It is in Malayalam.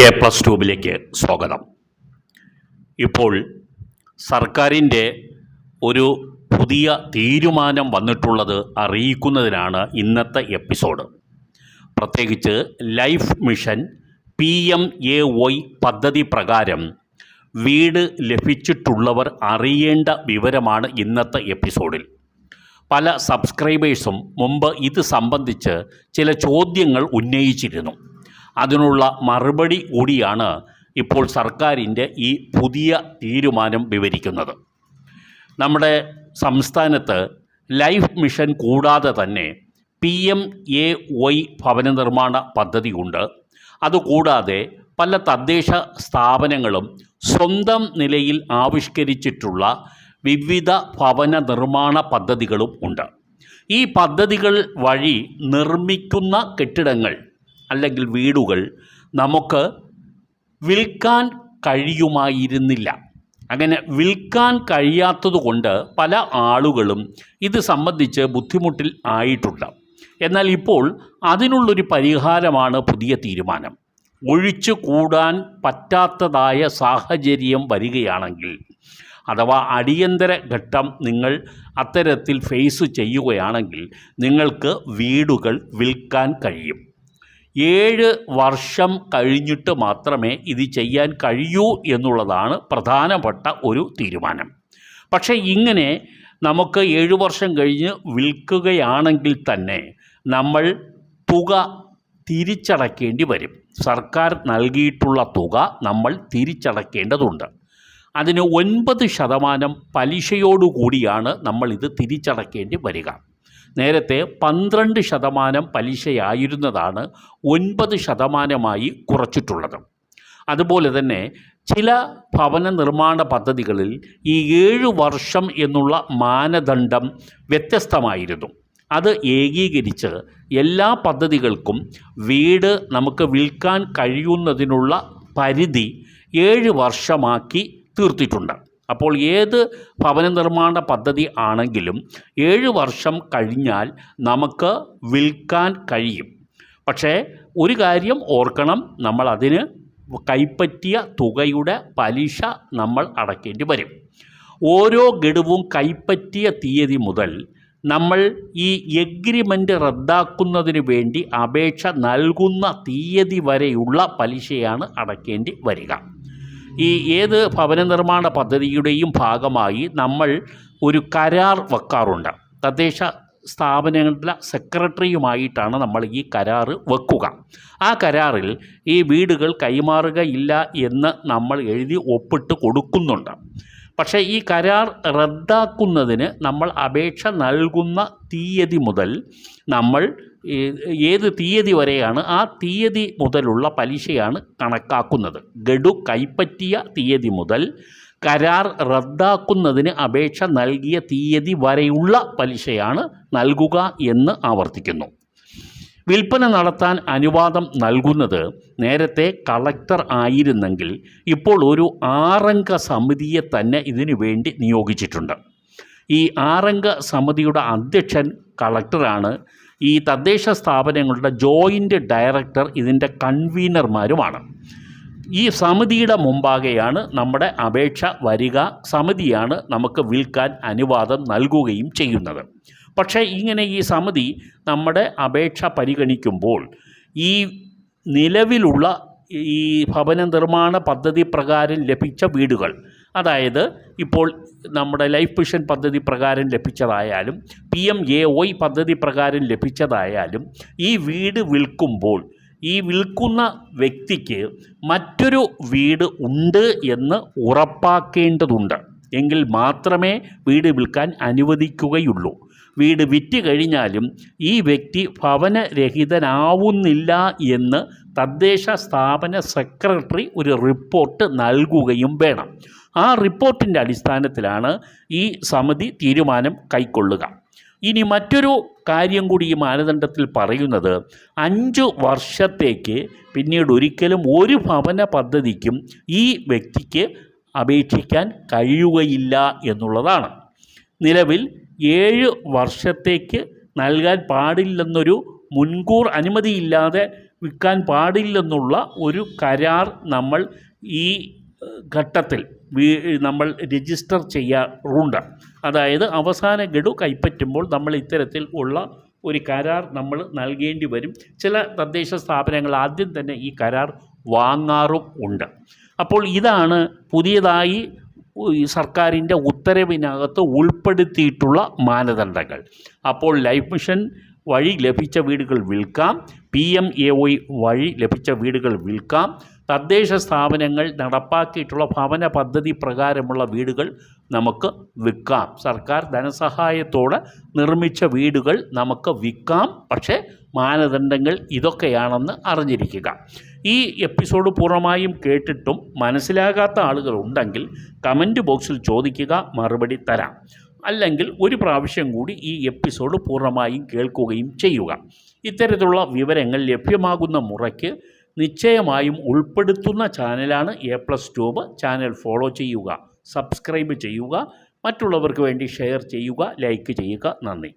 എ പ്ലസ് ട്യൂബിലേക്ക് സ്വാഗതം. ഇപ്പോൾ സർക്കാരിന്റെ ഒരു പുതിയ തീരുമാനം വന്നിട്ടുള്ളത് അറിയിക്കുന്നതിനാണ് ഇന്നത്തെ എപ്പിസോഡ്. പ്രത്യേകിച്ച് life mission P M A Y പദ്ധതി പ്രകാരം വീട് ലഭിച്ചിട്ടുള്ളവർ അറിയേണ്ട വിവരമാണ് ഇന്നത്തെ എപ്പിസോഡിൽ. പല സബ്സ്ക്രൈബേഴ്സും മുമ്പ് ഇത് സംബന്ധിച്ച് ചില ചോദ്യങ്ങൾ ഉന്നയിച്ചിരുന്നു. അതിനുള്ള മറുപടി കൂടിയാണ് ഇപ്പോൾ സർക്കാരിന്റെ ഈ പുതിയ തീരുമാനം വിവരിക്കുന്നത്. നമ്മുടെ സംസ്ഥാനത്ത് ലൈഫ് മിഷൻ കൂടാതെ തന്നെ പി എം എ വൈ ഭവന നിർമ്മാണ പദ്ധതിയുണ്ട്. അതുകൂടാതെ പല തദ്ദേശ സ്ഥാപനങ്ങളും സ്വന്തം നിലയിൽ ആവിഷ്കരിച്ചിട്ടുള്ള വിവിധ ഭവന നിർമ്മാണ പദ്ധതികളും ഉണ്ട്. ഈ പദ്ധതികൾ വഴി നിർമ്മിക്കുന്ന കെട്ടിടങ്ങൾ അല്ലെങ്കിൽ വീടുകൾ നമുക്ക് വിൽക്കാൻ കഴിയുമായിരുന്നില്ല. അങ്ങനെ വിൽക്കാൻ കഴിയാത്തതുകൊണ്ട് പല ആളുകളും ഇത് സംബന്ധിച്ച് ബുദ്ധിമുട്ടിൽ ആയിട്ടുണ്ട്. എന്നാൽ ഇപ്പോൾ അതിനുള്ളൊരു പരിഹാരമാണ് പുതിയ തീരുമാനം. ഒഴിച്ചു കൂടാൻ പറ്റാത്തതായ സാഹചര്യം വരികയാണെങ്കിൽ അഥവാ അടിയന്തര ഘട്ടം നിങ്ങൾ അത്തരത്തിൽ ഫേസ് ചെയ്യുകയാണെങ്കിൽ നിങ്ങൾക്ക് വീടുകൾ വിൽക്കാൻ കഴിയും. ഏഴ് വർഷം കഴിഞ്ഞിട്ട് മാത്രമേ ഇത് ചെയ്യാൻ കഴിയൂ എന്നുള്ളതാണ് പ്രധാനപ്പെട്ട ഒരു തീരുമാനം. പക്ഷേ ഇങ്ങനെ നമുക്ക് ഏഴു വർഷം കഴിഞ്ഞ് വിൽക്കുകയാണെങ്കിൽ തന്നെ നമ്മൾ തുക തിരിച്ചടക്കേണ്ടി വരും. സർക്കാർ നൽകിയിട്ടുള്ള തുക നമ്മൾ തിരിച്ചടക്കേണ്ടതുണ്ട്. അതിന് ഒൻപത് ശതമാനം പലിശയോടുകൂടിയാണ് നമ്മൾ ഇത് തിരിച്ചടക്കേണ്ടി വരിക. നേരത്തെ പന്ത്രണ്ട് ശതമാനം പലിശയായിരുന്നതാണ് ഒൻപത് ശതമാനമായി കുറച്ചിട്ടുള്ളത്. അതുപോലെ തന്നെ ചില ഭവന നിർമ്മാണ പദ്ധതികളിൽ ഈ ഏഴ് വർഷം എന്നുള്ള മാനദണ്ഡം വ്യത്യസ്തമായിരുന്നു. അത് ഏകീകരിച്ച് എല്ലാ പദ്ധതികൾക്കും വീട് നമുക്ക് വിൽക്കാൻ കഴിയുന്നതിനുള്ള പരിധി ഏഴ് വർഷമാക്കി തീർത്തിട്ടുണ്ട്. അപ്പോൾ ഏത് ഭവന നിർമ്മാണ പദ്ധതി ആണെങ്കിലും ഏഴ് വർഷം കഴിഞ്ഞാൽ നമുക്ക് വിൽക്കാൻ കഴിയും. പക്ഷേ ഒരു കാര്യം ഓർക്കണം നമ്മൾ അതിന് കൈപ്പറ്റിയ തുകയുടെ പലിശ നമ്മൾ അടയ്ക്കേണ്ടി വരും. ഓരോ ഗഡുവും കൈപ്പറ്റിയ തീയതി മുതൽ നമ്മൾ ഈ എഗ്രിമെന്റ് റദ്ദാക്കുന്നതിന് വേണ്ടി അപേക്ഷ നൽകുന്ന തീയതി വരെയുള്ള പലിശയാണ് അടയ്ക്കേണ്ടി വരിക. ഈ ഏത് ഭവന നിർമ്മാണ പദ്ധതിയുടെയും ഭാഗമായി നമ്മൾ ഒരു കരാർ വെക്കാറുണ്ട്. തദ്ദേശ സ്ഥാപനങ്ങളുടെ സെക്രട്ടറിയുമായിട്ടാണ് നമ്മൾ ഈ കരാർ വെക്കുക. ആ കരാറിൽ ഈ വീടുകൾ കൈമാറുകയില്ല എന്ന് നമ്മൾ എഴുതി ഒപ്പിട്ട് കൊടുക്കുന്നുണ്ട്. പക്ഷേ ഈ കരാർ റദ്ദാക്കുന്നതിന് നമ്മൾ അപേക്ഷ നൽകുന്ന തീയതി മുതൽ നമ്മൾ ഏത് തീയതി വരെയാണ് ആ തീയതി മുതലുള്ള പലിശയാണ് കണക്കാക്കുന്നത്. ഗഡു കൈപ്പറ്റിയ തീയതി മുതൽ കരാർ റദ്ദാക്കുന്നതിന് അപേക്ഷ നൽകിയ തീയതി വരെയുള്ള പലിശയാണ് നൽകുക എന്ന് ആവർത്തിക്കുന്നു. വിൽപ്പന നടത്താൻ അനുവാദം നൽകുന്നത് നേരത്തെ കളക്ടർ ആയിരുന്നെങ്കിൽ ഇപ്പോൾ ഒരു ആറംഗ സമിതിയെ തന്നെ ഇതിനു വേണ്ടി നിയോഗിച്ചിട്ടുണ്ട്. ഈ ആറംഗ സമിതിയുടെ അധ്യക്ഷൻ കളക്ടറാണ്. ഈ തദ്ദേശ സ്ഥാപനങ്ങളുടെ ജോയിന്റ് ഡയറക്ടർ ഇതിന്റെ കൺവീനർമാരുമാണ്. ഈ സമിതിയുടെ മുമ്പാകെയാണ് നമ്മുടെ അപേക്ഷ വരിക. സമിതിയാണ് നമുക്ക് വിൽക്കാൻ അനുവാദം നൽകുകയും ചെയ്യുന്നത്. പക്ഷേ ഇങ്ങനെ ഈ സമിതി നമ്മുടെ അപേക്ഷ പരിഗണിക്കുമ്പോൾ ഈ നിലവിലുള്ള ഈ ഭവന നിർമ്മാണ പദ്ധതി പ്രകാരം ലഭിച്ച വീടുകൾ അതായത് ഇപ്പോൾ നമ്മുടെ ലൈഫ് മിഷൻ പദ്ധതി പ്രകാരം ലഭിച്ചതായാലും പി എം എ ഒയ് പദ്ധതി പ്രകാരം ലഭിച്ചതായാലും ഈ വീട് വിൽക്കുമ്പോൾ ഈ വിൽക്കുന്ന വ്യക്തിക്ക് മറ്റൊരു വീട് ഉണ്ട് എന്ന് ഉറപ്പാക്കേണ്ടതുണ്ട്. എങ്കിൽ മാത്രമേ വീട് വിൽക്കാൻ അനുവദിക്കുകയുള്ളൂ. വീട് വിറ്റ് കഴിഞ്ഞാലും ഈ വ്യക്തി ഭവനരഹിതനാവുന്നില്ല എന്ന് തദ്ദേശ സ്ഥാപന സെക്രട്ടറി ഒരു റിപ്പോർട്ട് നൽകുകയും വേണം. ആ റിപ്പോർട്ടിന്റെ അടിസ്ഥാനത്തിലാണ് ഈ സമിതി തീരുമാനം കൈക്കൊള്ളുക. ഇനി മറ്റൊരു കാര്യം കൂടി ഈ മാനദണ്ഡത്തിൽ പറയുന്നത് അഞ്ച് വർഷത്തേക്ക് പിന്നീട് ഒരിക്കലും ഒരു ഭവന പദ്ധതിക്കും ഈ വ്യക്തിക്ക് അപേക്ഷിക്കാൻ കഴിയുകയില്ല എന്നുള്ളതാണ്. നിലവിൽ ഏഴ് വർഷത്തേക്ക് നൽകാൻ പാടില്ലെന്നൊരു മുൻകൂർ അനുമതിയില്ലാതെ വിൽക്കാൻ പാടില്ലെന്നുള്ള ഒരു കരാർ നമ്മൾ ഈ ഘട്ടത്തിൽ നമ്മൾ രജിസ്റ്റർ ചെയ്യാറുണ്ട്. അതായത് അവസാന ഗഡു കൈപ്പറ്റുമ്പോൾ നമ്മൾ ഇത്തരത്തിൽ ഉള്ള ഒരു കരാർ നമ്മൾ നൽകേണ്ടി വരും. ചില തദ്ദേശ സ്ഥാപനങ്ങൾ ആദ്യം തന്നെ ഈ കരാർ വാങ്ങാറും ഉണ്ട്. അപ്പോൾ ഇതാണ് പുതിയതായി ഈ സർക്കാരിന്റെ ഉത്തരവിനകത്ത് ഉൾപ്പെടുത്തിയിട്ടുള്ള മാനദണ്ഡങ്ങൾ. അപ്പോൾ ലൈഫ് മിഷൻ വഴി ലഭിച്ച വീടുകൾ വിൽക്കാം. പി എം എ ഒയ് വഴി ലഭിച്ച വീടുകൾ വിൽക്കാം. തദ്ദേശ സ്ഥാപനങ്ങൾ നടപ്പാക്കിയിട്ടുള്ള ഭവന പദ്ധതി പ്രകാരമുള്ള വീടുകൾ നമുക്ക് വിൽക്കാം. സർക്കാർ ധനസഹായത്തോടെ നിർമ്മിച്ച വീടുകൾ നമുക്ക് വിൽക്കാം. പക്ഷേ മാനദണ്ഡങ്ങൾ ഇതൊക്കെയാണെന്ന് അറിഞ്ഞിരിക്കുക. ഈ എപ്പിസോഡ് പൂർണമായും കേട്ടിട്ടും മനസ്സിലാകാത്ത ആളുകൾ ഉണ്ടെങ്കിൽ കമന്റ് ബോക്സിൽ ചോദിക്കുക മറുപടി തരാം. അല്ലെങ്കിൽ ഒരു പ്രാവശ്യം കൂടി ഈ എപ്പിസോഡ് പൂർണമായും കേൾക്കുകയും ചെയ്യുക. ഇത്തരത്തിലുള്ള വിവരങ്ങൾ ലഭ്യമാകുന്ന മുറയ്ക്ക് നിശ്ചയമായും ഉൾപ്പെടുത്തുന്ന ചാനലാണ് A plus tube channel follow ചെയ്യുക സബ്സ്ക്രൈബ് ചെയ്യുക. മറ്റുള്ളവർക്ക് വേണ്ടി ഷെയർ ചെയ്യുക ലൈക്ക് ചെയ്യുക. നന്ദി.